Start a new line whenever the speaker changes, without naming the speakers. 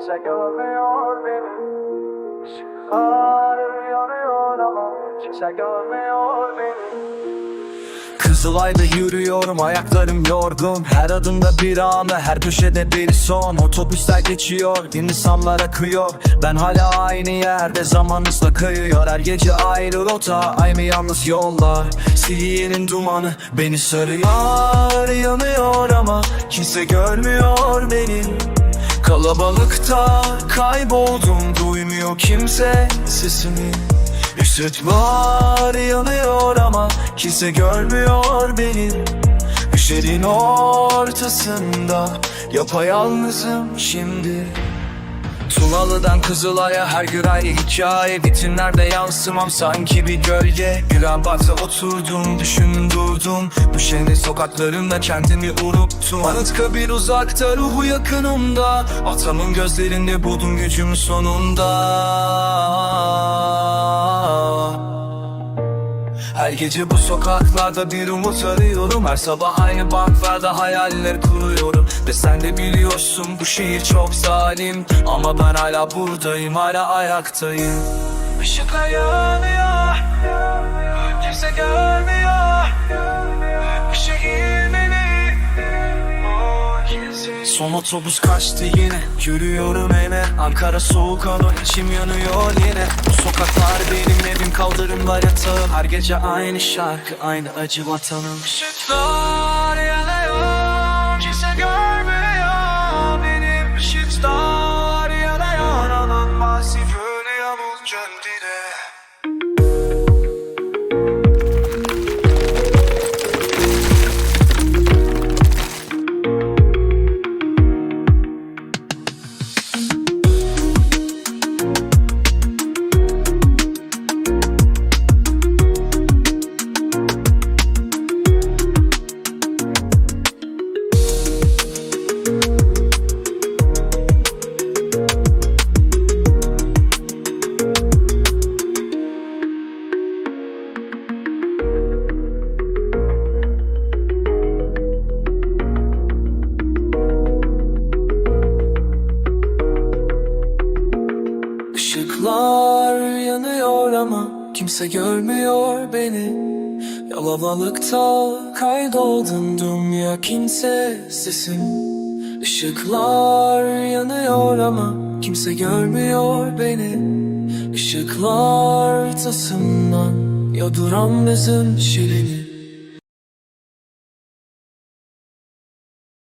Kimse görmüyor beni. Işıklar yanıyor ama Kimse görmüyor beni.
Kızılay'da yürüyorum ayaklarım yorgun. Her adımda bir anı her köşede bir son. Otobüsler geçiyor insanlar akıyor. Ben hala aynı yerde zaman hızla kayıyor Her gece ayrı rota aynı yalnız yollar. Siyenin dumanı beni sarıyor Yanıyor ama kimse görmüyor beni Kalabalıkta kayboldum duymuyor kimse sesimi. Işıklar yanıyor ama kimse görmüyor beni. Üşerin ortasında yapayalnızım şimdi. Tunalı'dan Kızılay'a her gün aynı hikaye. Vitrinlerde yansımam sanki bir gölge. Bir an baksa oturdum düşündüm durdum Şehrin sokaklarında kendimi unuttum. Anıtkabir uzakta ruhu yakınımda. Atamın gözlerinde buldum gücüm sonunda. Her gece bu sokaklarda bir umut arıyorum. Her sabah aynı banklarda hayaller kuruyorum. Ve sen de biliyorsun bu şehir çok zalim. Ama ben hala buradayım hala ayaktayım. Işıklar yanıyor Son otobüs kaçtı yine. Yürüyorum eve. Ankara soğuk hava içim yanıyor yine. Bu sokaklar benim evim kaldırımlar yatağım. Her gece aynı şarkı aynı acı vatanım. Işıklar ama kimse görmüyor beni. Yalavalıkta kaydoldum dünya kimse sesim Işıklar yanıyor ama kimse görmüyor beni. Işıklar tasımdan ya duran bizim şirini